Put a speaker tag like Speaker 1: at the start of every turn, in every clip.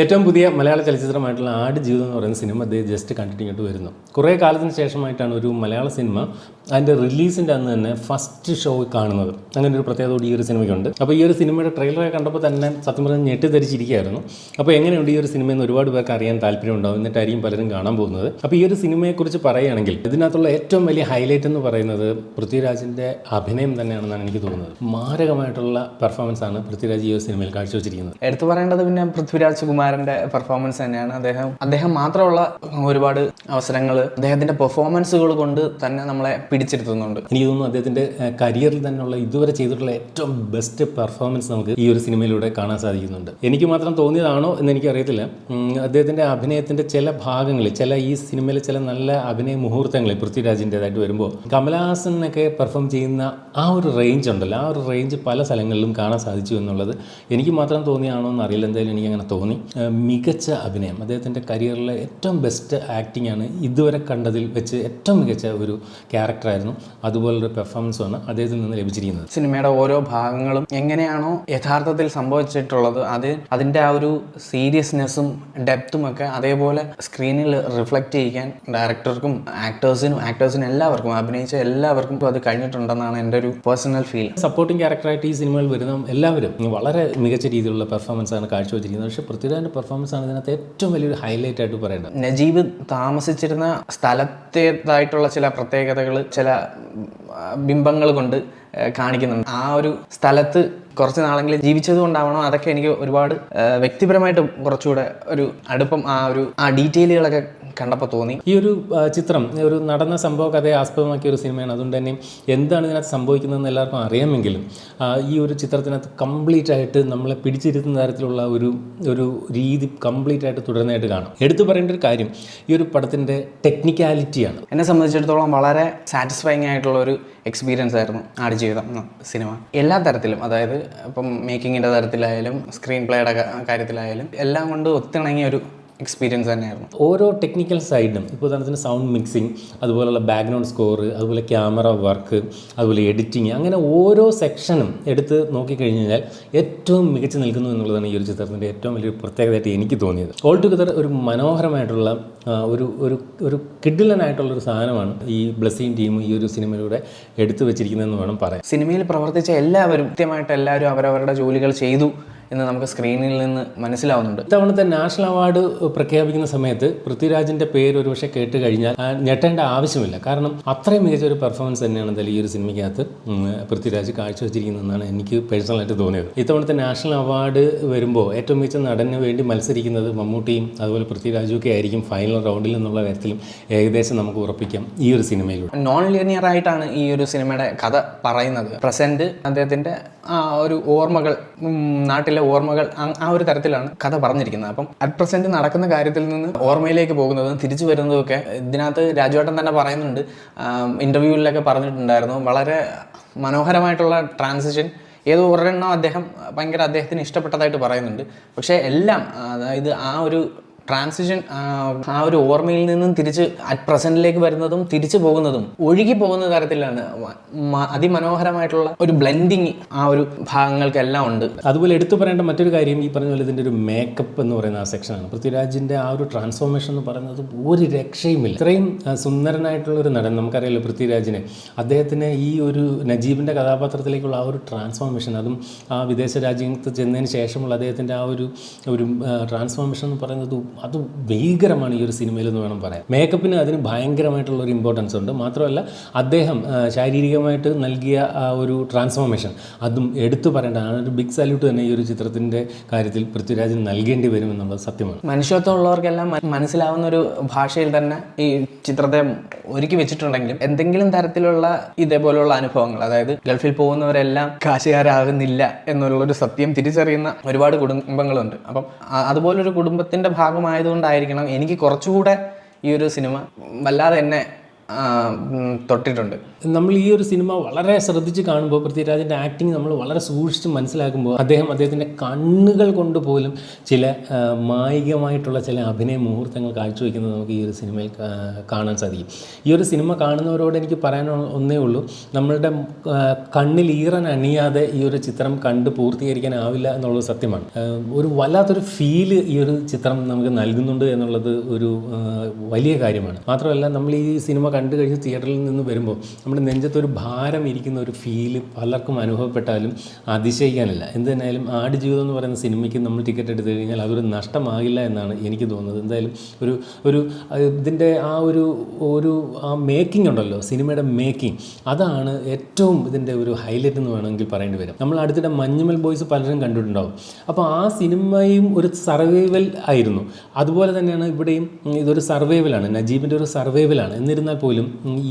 Speaker 1: ഏറ്റവും പുതിയ മലയാള ചലച്ചിത്രമായിട്ടുള്ള ആട് ജീവിതം എന്ന് പറയുന്ന സിനിമ അദ്ദേഹം ജസ്റ്റ് കണ്ടിട്ട് ഇങ്ങോട്ട് വരുന്നു. കുറേ കാലത്തിന് ശേഷമായിട്ടാണ് ഒരു മലയാള സിനിമ അതിന്റെ റിലീസിന്റെ അന്ന് തന്നെ ഫസ്റ്റ് ഷോ കാണുന്നത്. അങ്ങനെ ഒരു പ്രത്യേകത ഈ ഒരു സിനിമയ്ക്കുണ്ട്. അപ്പോൾ ഈ ഒരു സിനിമയുടെ ട്രെയിലറൊക്കെ കണ്ടപ്പോൾ തന്നെ സത്യം പറഞ്ഞാൽ ഞെട്ടിദ്ധരിച്ചിരിക്കുകയായിരുന്നു. അപ്പോൾ എങ്ങനെയുണ്ട് ഈ ഒരു സിനിമയെന്ന് ഒരുപാട് പേർക്ക് അറിയാൻ താല്പര്യമുണ്ടാവും. എന്നിട്ടായിരിക്കും പലരും കാണാൻ പോകുന്നത്. അപ്പോൾ ഈ ഒരു സിനിമയെക്കുറിച്ച് പറയുകയാണെങ്കിൽ ഇതിനകത്തുള്ള ഏറ്റവും വലിയ ഹൈലൈറ്റ് എന്ന് പറയുന്നത് പൃഥ്വിരാജിന്റെ അഭിനയം തന്നെയാണെന്നാണ് എനിക്ക് തോന്നുന്നത്. മാരകമായിട്ടുള്ള പെർഫോമൻസ് ആണ് പൃഥ്വിരാജ് ഈ ഒരു സിനിമയിൽ കാഴ്ചവെച്ചിരിക്കുന്നത്.
Speaker 2: എടുത്തു പറയേണ്ടത് പിന്നെ പൃഥ്വിരാജ് കുമാരന്റെ പെർഫോമൻസ് തന്നെയാണ്. അദ്ദേഹം അദ്ദേഹം മാത്രമുള്ള ഒരുപാട് അവസരങ്ങൾ അദ്ദേഹത്തിന്റെ പെർഫോമൻസുകൾ കൊണ്ട് തന്നെ നമ്മളെ പിടിച്ചിരുത്തുന്നുണ്ട്.
Speaker 1: എനിക്ക് തോന്നുന്നു അദ്ദേഹത്തിന്റെ കരിയറിൽ തന്നെയുള്ള ഇതുവരെ ചെയ്തിട്ടുള്ള ഏറ്റവും ബെസ്റ്റ് പെർഫോമൻസ് നമുക്ക് ഈ ഒരു സിനിമയിലൂടെ കാണാൻ സാധിക്കുന്നുണ്ട്. എനിക്ക് മാത്രം തോന്നിയതാണോ എന്ന് എനിക്കറിയത്തില്ല. അറിയത്തില്ല അദ്ദേഹത്തിന്റെ അഭിനയത്തിന്റെ ചില ഭാഗങ്ങൾ ചില ഈ സിനിമയിലെ ചില നല്ല അഭിനയ മുഹൂർത്തങ്ങൾ പൃഥ്വിരാജിന്റെതായിട്ട് വരുമ്പോൾ കമലഹാസനൊക്കെ പെർഫോം ചെയ്യുന്ന ആ ഒരു റേഞ്ച് ഉണ്ടല്ലോ. ആ ഒരു റേഞ്ച് പല സ്ഥലങ്ങളിലും കാണാൻ സാധിച്ചു എന്നുള്ളത് എനിക്ക് മാത്രം തോന്നിയാണോ എന്ന് അറിയില്ല എന്തായാലും എനിക്ക് അങ്ങനെ തോന്നി. മികച്ച അഭിനയം അദ്ദേഹത്തിന്റെ കരിയറിലെ ഏറ്റവും ബെസ്റ്റ് ആക്ടിംഗ് ആണ് ഇതുവരെ കണ്ടതിൽ വെച്ച് ഏറ്റവും മികച്ച ഒരു ക്യാരക്ടറായിരുന്നു അതുപോലൊരു പെർഫോമൻസുമാണ് അദ്ദേഹത്തിൽ നിന്ന് ലഭിച്ചിരിക്കുന്നത്.
Speaker 2: സിനിമയുടെ ഓരോ ഭാഗങ്ങളും എങ്ങനെയാണോ യഥാർത്ഥത്തിൽ സംഭവിച്ചിട്ടുള്ളത് അത് അതിന്റെ ആ ഒരു സീരിയസ്നെസ്സും ഡെപ്തും ഒക്കെ അതേപോലെ സ്ക്രീനിൽ റിഫ്ലക്റ്റ് ചെയ്യിക്കാൻ ഡയറക്ടർക്കും ആക്ടേഴ്സിനും ആക്ടേഴ്സിനും എല്ലാവർക്കും അഭിനയിച്ച എല്ലാവർക്കും അത് കഴിഞ്ഞിട്ടുണ്ടെന്നാണ് എന്റെ ഒരു പേഴ്സണൽ ഫീൽ
Speaker 1: സപ്പോർട്ടിംഗ് ക്യാരക്ടറായിട്ട് ഈ സിനിമയിൽ വരുന്ന എല്ലാവരും വളരെ മികച്ച രീതിയിലുള്ള പെർഫോമൻസ് ആണ് കാഴ്ചവെച്ചിരിക്കുന്നത്. പക്ഷേ പൃഥ്വിരാജിന്റെ പെർഫോമൻസ് ആണ് ഇതിനകത്ത് ഏറ്റവും വലിയൊരു ഹൈലൈറ്റ് ആയിട്ട് പറയേണ്ടത്.
Speaker 2: നജീബ് താമസിച്ചിരുന്ന സ്ഥലത്തേതായിട്ടുള്ള ചില പ്രത്യേകതകൾ ചില ബിംബങ്ങൾ കൊണ്ട് കാണിക്കുന്നുണ്ട്. ആ ഒരു സ്ഥലത്ത് കുറച്ച് നാളെങ്കിലും ജീവിച്ചത് കൊണ്ടാവണം അതൊക്കെ എനിക്ക് ഒരുപാട് വ്യക്തിപരമായിട്ട് കുറച്ചുകൂടെ ഒരു അടുപ്പം ആ ഒരു ആ ഡീറ്റെയിലുകളൊക്കെ കണ്ടപ്പോൾ തോന്നി.
Speaker 1: ഈ ഒരു ചിത്രം ഒരു നടന്ന സംഭവ കഥയെ ആസ്പദമാക്കിയ ഒരു സിനിമയാണ്. അതുകൊണ്ട് തന്നെ എന്താണ് ഇതിനകത്ത് സംഭവിക്കുന്നതെന്ന് എല്ലാവർക്കും അറിയാമെങ്കിലും ഈ ഒരു ചിത്രത്തിനകത്ത് കംപ്ലീറ്റ് ആയിട്ട് നമ്മളെ പിടിച്ചിരുത്തുന്ന തരത്തിലുള്ള ഒരു ഒരു രീതി കംപ്ലീറ്റ് ആയിട്ട് തുടരുന്നതായിട്ട് കാണും. എടുത്തു പറയേണ്ട ഒരു കാര്യം ഈ ഒരു പടത്തിന്റെ ടെക്നിക്കാലിറ്റിയാണ്
Speaker 2: എന്നെ സംബന്ധിച്ചിടത്തോളം വളരെ സാറ്റിസ്ഫൈങ് ആയിട്ടുള്ള ഒരു എക്സ്പീരിയൻസ് ആയിരുന്നു ആടുജീവിതം എന്ന സിനിമ. എല്ലാ തരത്തിലും അതായത് ഇപ്പം മേക്കിങ്ങിന്റെ തരത്തിലായാലും സ്ക്രീൻ പ്ലേയുടെ കാര്യത്തിലായാലും എല്ലാം കൊണ്ട് ഒത്തിണങ്ങിയ ഒരു എക്സ്പീരിയൻസ് തന്നെയായിരുന്നു.
Speaker 1: ഓരോ ടെക്നിക്കൽ സൈഡിലും ഇപ്പോൾ ഉദാഹരണത്തിന് സൗണ്ട് മിക്സിങ് അതുപോലെയുള്ള ബാക്ക്ഗ്രൗണ്ട് സ്കോർ അതുപോലെ ക്യാമറ വർക്ക് അതുപോലെ എഡിറ്റിങ് അങ്ങനെ ഓരോ സെക്ഷനും എടുത്ത് നോക്കിക്കഴിഞ്ഞ് കഴിഞ്ഞാൽ ഏറ്റവും മികച്ചു നിൽക്കുന്നു എന്നുള്ളതാണ് ഈ ഒരു ചിത്രത്തിന്റെ ഏറ്റവും വലിയൊരു പ്രത്യേകതയായിട്ട് എനിക്ക് തോന്നിയത്. ഓൾ ടുഗദർ ഒരു മനോഹരമായിട്ടുള്ള ഒരു ഒരു ഒരു കിഡിലനായിട്ടുള്ളൊരു സാധനമാണ് ഈ ബ്ലസ്സിങ് ടീം ഈ ഒരു സിനിമയിലൂടെ എടുത്തു വെച്ചിരിക്കുന്നതെന്ന് വേണം പറയാം
Speaker 2: സിനിമയിൽ പ്രവർത്തിച്ച എല്ലാവരും കൃത്യമായിട്ട് എല്ലാവരും അവരവരുടെ ജോലികൾ ചെയ്തു. എന്ന് നമുക്ക് സ്ക്രീനിൽ നിന്ന് മനസ്സിലാവുന്നുണ്ട്.
Speaker 1: ഇത്തവണത്തെ നാഷണൽ അവാർഡ് പ്രഖ്യാപിക്കുന്ന സമയത്ത് പൃഥ്വിരാജിന്റെ പേര് ഒരുപക്ഷെ കേട്ട് കഴിഞ്ഞാൽ ഞെട്ടേണ്ട ആവശ്യമില്ല. കാരണം അത്രയും മികച്ച ഒരു പെർഫോമൻസ് തന്നെയാണ് എന്തായാലും ഈ ഒരു സിനിമയ്ക്കകത്ത് പൃഥ്വിരാജ് കാഴ്ചവെച്ചിരിക്കുന്നതെന്നാണ് എനിക്ക് പേഴ്സണലായിട്ട് തോന്നിയത്. ഇത്തവണത്തെ നാഷണൽ അവാർഡ് വരുമ്പോൾ ഏറ്റവും മികച്ച നടന് വേണ്ടി മത്സരിക്കുന്നത് മമ്മൂട്ടിയും അതുപോലെ പൃഥ്വിരാജും ഒക്കെ ആയിരിക്കും ഫൈനൽ റൗണ്ടിൽ എന്നുള്ള കാര്യത്തിലും ഏകദേശം നമുക്ക് ഉറപ്പിക്കാം ഈ ഒരു സിനിമയിലൂടെ.
Speaker 2: നോൺ ലീനിയർ ആയിട്ടാണ് ഈ ഒരു സിനിമയുടെ കഥ പറയുന്നത്. പ്രസന്റ് അദ്ദേഹത്തിന്റെ ആ ഒരു ഓർമ്മകൾ ഉം, നാട്ടിലെ ഓർമ്മകൾ ആ- ഒരു തരത്തിലാണ് കഥ പറഞ്ഞിരിക്കുന്നത്. അപ്പം അറ്റ് പ്രസന്റ് നടക്കുന്ന കാര്യത്തിൽ നിന്ന് ഓർമ്മയിലേക്ക് പോകുന്നതും തിരിച്ചു വരുന്നതും ഒക്കെ ഇതിനകത്ത് രാജുവേട്ടൻ തന്നെ പറയുന്നുണ്ട്. ഇന്റർവ്യൂവിലൊക്കെ പറഞ്ഞിട്ടുണ്ടായിരുന്നു. വളരെ മനോഹരമായിട്ടുള്ള ട്രാൻസിഷൻ ഏത് ഒരെണ്ണം അദ്ദേഹം ഭയങ്കര അദ്ദേഹത്തിന് ഇഷ്ടപ്പെട്ടതായിട്ട് പറയുന്നുണ്ട്. പക്ഷേ എല്ലാം അതായത് ആ ഒരു ട്രാൻസിഷൻ ആ ഒരു ഓർമ്മയിൽ നിന്നും തിരിച്ച് അറ്റ് പ്രസന്റിലേക്ക് വരുന്നതും തിരിച്ചു പോകുന്നതും ഒഴുകി പോകുന്ന തരത്തിലാണ് അതിമനോഹരമായിട്ടുള്ള ഒരു ബ്ലെൻഡിങ് ആ ഒരു ഭാഗങ്ങൾക്കെല്ലാം ഉണ്ട്.
Speaker 1: അതുപോലെ എടുത്തു പറയേണ്ട മറ്റൊരു കാര്യം ഈ പറഞ്ഞ പോലെ ഇതിന്റെ ഒരു മേക്കപ്പ് എന്ന് പറയുന്ന ആ സെക്ഷനാണ് പൃഥ്വിരാജിന്റെ ആ ഒരു ട്രാൻസ്ഫോർമേഷൻ എന്ന് പറയുന്നത് ഒരു രക്ഷയുമില്ല. ഇത്രയും സുന്ദരനായിട്ടുള്ള ഒരു നടൻ നമുക്കറിയാലോ പൃഥ്വിരാജിനെ. അദ്ദേഹത്തിന് ഈ ഒരു നജീബിന്റെ കഥാപാത്രത്തിലേക്കുള്ള ആ ഒരു ട്രാൻസ്ഫോർമേഷൻ അതും ആ വിദേശ രാജ്യത്ത് ചെന്നതിന് ശേഷമുള്ള അദ്ദേഹത്തിന്റെ ആ ഒരു ഒരു ട്രാൻസ്ഫോർമേഷൻ എന്ന് പറയുന്നത് അത് ഭീകരമാണ് ഈ ഒരു സിനിമയിൽ എന്ന് വേണം പറയാൻ. മേക്കപ്പിന് അതിന് ഭയങ്കരമായിട്ടുള്ള ഒരു ഇമ്പോർട്ടൻസ് ഉണ്ട്. മാത്രമല്ല അദ്ദേഹം ശാരീരികമായിട്ട് നൽകിയ ആ ഒരു ട്രാൻസ്ഫോർമേഷൻ അതും എടുത്തു പറയേണ്ടതാണ് ഒരു ബിഗ് സല്യൂട്ട് തന്നെ ഈ ഒരു ചിത്രത്തിന്റെ കാര്യത്തിൽ പൃഥ്വിരാജിന് നൽകേണ്ടി വരും എന്നുള്ളത് സത്യമാണ്.
Speaker 2: മനുഷ്യത്വം ഉള്ളവർക്കെല്ലാം മ- മനസ്സിലാവുന്ന ഒരു ഭാഷയിൽ തന്നെ ഈ ചിത്രത്തെ ഒരുക്കി വെച്ചിട്ടുണ്ടെങ്കിലും എന്തെങ്കിലും തരത്തിലുള്ള ഇതേപോലുള്ള അനുഭവങ്ങൾ അതായത് ഗൾഫിൽ പോകുന്നവരെല്ലാം കാശുകാരാകുന്നില്ല എന്നുള്ളൊരു സത്യം തിരിച്ചറിയുന്ന ഒരുപാട് കുടുംബങ്ങളുണ്ട്. അപ്പം അതുപോലൊരു കുടുംബത്തിന്റെ ഭാഗമായതുകൊണ്ടായിരിക്കണം എനിക്ക് കുറച്ചുകൂടെ ഈ ഒരു സിനിമ വല്ലാതെ എന്നെ തൊട്ടിട്ടുണ്ട്.
Speaker 1: നമ്മൾ ഈ ഒരു സിനിമ വളരെ ശ്രദ്ധിച്ച് കാണുമ്പോൾ പൃഥ്വിരാജിന്റെ ആക്ടിങ് നമ്മൾ വളരെ സൂക്ഷിച്ച് മനസ്സിലാക്കുമ്പോൾ അദ്ദേഹം അദ്ദേഹത്തിന്റെ കണ്ണുകൾ കൊണ്ട് പോലും ചില മായികമായിട്ടുള്ള ചില അഭിനയ മുഹൂർത്തങ്ങൾ കാഴ്ചവെക്കുന്നത് നമുക്ക് ഈ ഒരു സിനിമയിൽ കാണാൻ സാധിക്കും. ഈ ഒരു സിനിമ കാണുന്നവരോട് എനിക്ക് പറയാൻ ഒന്നേ ഉള്ളൂ. നമ്മളുടെ കണ്ണിൽ ഈറൻ അണിയാതെ ഈ ഒരു ചിത്രം കണ്ട് പൂർത്തീകരിക്കാനാവില്ല എന്നുള്ളത് സത്യമാണ്. ഒരു വല്ലാത്തൊരു ഫീൽ ഈ ഒരു ചിത്രം നമുക്ക് നൽകുന്നുണ്ട് എന്നുള്ളത് ഒരു വലിയ കാര്യമാണ്. മാത്രമല്ല നമ്മൾ ഈ സിനിമ കണ്ടു കഴിഞ്ഞ് തിയേറ്ററിൽ നിന്ന് വരുമ്പോൾ നമ്മുടെ നെഞ്ചത്തൊരു ഭാരം ഇരിക്കുന്ന ഒരു ഫീൽ പലർക്കും അനുഭവപ്പെട്ടാലും അതിശയിക്കാനില്ല. എന്തായാലും തന്നെയായാലും ആടുജീവിതം എന്ന് പറയുന്ന സിനിമയ്ക്ക് നമ്മൾ ടിക്കറ്റ് എടുത്തു കഴിഞ്ഞാൽ അതൊരു നഷ്ടമാകില്ല എന്നാണ് എനിക്ക് തോന്നുന്നത്. എന്തായാലും ഒരു ഒരു ഇതിന്റെ ആ ഒരു ഒരു ആ മേക്കിംഗ് ഉണ്ടല്ലോ സിനിമയുടെ മേക്കിംഗ് അതാണ് ഏറ്റവും ഇതിന്റെ ഒരു ഹൈലൈറ്റ് എന്ന് വേണമെങ്കിൽ പറയേണ്ടി വരും. നമ്മൾ അടുത്തിടെ മഞ്ഞുമൽ ബോയ്സ് പലരും കണ്ടിട്ടുണ്ടാവും. അപ്പോൾ ആ സിനിമയും ഒരു സർവൈവൽ ആയിരുന്നു. അതുപോലെ തന്നെയാണ് ഇവിടെയും ഇതൊരു സർവൈവലാണ് നജീബിന്റെ ഒരു സർവൈവലാണ് എന്നിരുന്നാൽ പോലും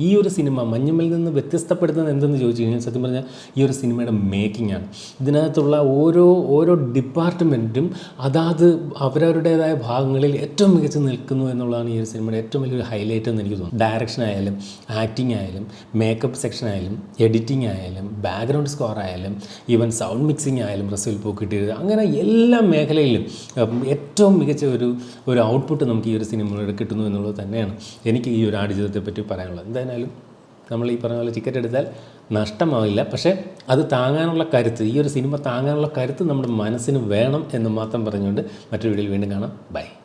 Speaker 1: ഈ ഒരു സിനിമ മഞ്ഞമ്മയിൽ നിന്ന് വ്യത്യസ്തപ്പെടുത്തുന്നത് എന്തെന്ന് ചോദിച്ചു കഴിഞ്ഞാൽ സത്യം പറഞ്ഞാൽ ഈ ഒരു സിനിമയുടെ മേക്കിംഗ് ആണ്. ഇതിനകത്തുള്ള ഓരോ ഓരോ ഡിപ്പാർട്ട്മെന്റും അതാത് അവരവരുടേതായ ഭാഗങ്ങളിൽ ഏറ്റവും മികച്ച് നിൽക്കുന്നു എന്നുള്ളതാണ് ഈ ഒരു സിനിമയുടെ ഏറ്റവും വലിയൊരു ഹൈലൈറ്റ് എന്ന് എനിക്ക് തോന്നുന്നു. ഡയറക്ഷൻ ആയാലും ആക്ടിങ് ആയാലും മേക്കപ്പ് സെക്ഷൻ ആയാലും എഡിറ്റിംഗ് ആയാലും ബാക്ക്ഗ്രൗണ്ട് സ്കോർ ആയാലും ഈവൻ സൗണ്ട് മിക്സിംഗ് ആയാലും റസൂൽ പൂക്കിട്ടിയത് അങ്ങനെ എല്ലാ മേഖലയിലും ഏറ്റവും മികച്ച ഒരു ഒരു ഔട്ട്പുട്ട് നമുക്ക് ഈ ഒരു സിനിമയിലൂടെ കിട്ടുന്നു എന്നുള്ളത് തന്നെയാണ്. എനിക്ക് ഈ ഒരു ആടുജീവിതത്തെ പറ്റി പറയാനുള്ളത്. എന്തായാലും നമ്മൾ ഈ പറഞ്ഞ പോലെ ടിക്കറ്റ് എടുത്താൽ നഷ്ടമാവില്ല. പക്ഷേ അത് താങ്ങാനുള്ള കരുത്ത് ഈ ഒരു സിനിമ താങ്ങാനുള്ള കരുത്ത് നമ്മുടെ മനസ്സിന് വേണം എന്ന് മാത്രം പറഞ്ഞുകൊണ്ട് മറ്റൊരു വീഡിയോയിൽ വീണ്ടും കാണാം. ബൈ